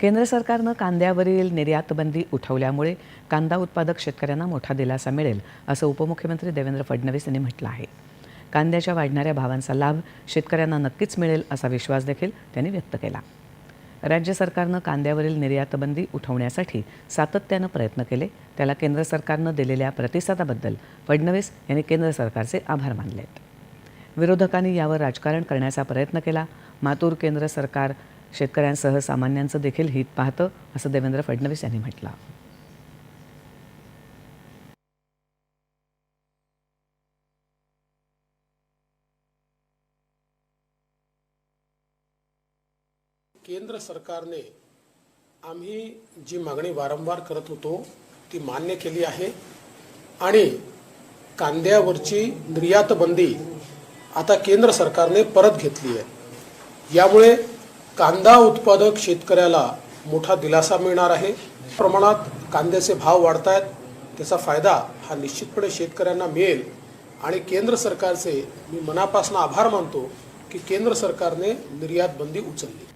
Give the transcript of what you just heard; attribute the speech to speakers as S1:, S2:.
S1: केंद्र सरकारनं कांद्यावरील निर्यातबंदी उठवल्यामुळे कांदा उत्पादक शेतकऱ्यांना मोठा दिलासा मिळेल असं उपमुख्यमंत्री देवेंद्र फडणवीस यांनी म्हटलं आहे. कांद्याच्या वाढणाऱ्या भावांचा लाभ शेतकऱ्यांना नक्कीच मिळेल असा विश्वास देखील त्यांनी व्यक्त केला. राज्य सरकारनं कांद्यावरील निर्यातबंदी उठवण्यासाठी सातत्यानं प्रयत्न केले त्याला केंद्र सरकारनं दिलेल्या प्रतिसादाबद्दल फडणवीस यांनी केंद्र सरकारचे आभार मानलेत. विरोधकांनी यावर राजकारण करण्याचा प्रयत्न केला. मातूर केंद्र सरकार शेतकऱ्यांसह सामान्यांचं देखील हित पाहतं असं देवेंद्र फडणवीस यांनी म्हटलं.
S2: केंद्र सरकारने आम्ही जी मागणी वारंवार करत होतो ती मान्य केली आहे. आणि कांद्यावरची निर्यात बंदी आता केंद्र सरकारने परत घेतली आहे. यामुळे कांदा उत्पादक शेतकऱ्याला मोठा दिलासा मिळणार आहे. प्रमाणात कांद्याचे भाव वाढत आहेत त्याचा फायदा हा निश्चितपणे शेतकऱ्यांना मिळेल. आणि केंद्र सरकारचे मी मनापासून आभार मानतो की केंद्र सरकारने निर्यात बंदी उचलली.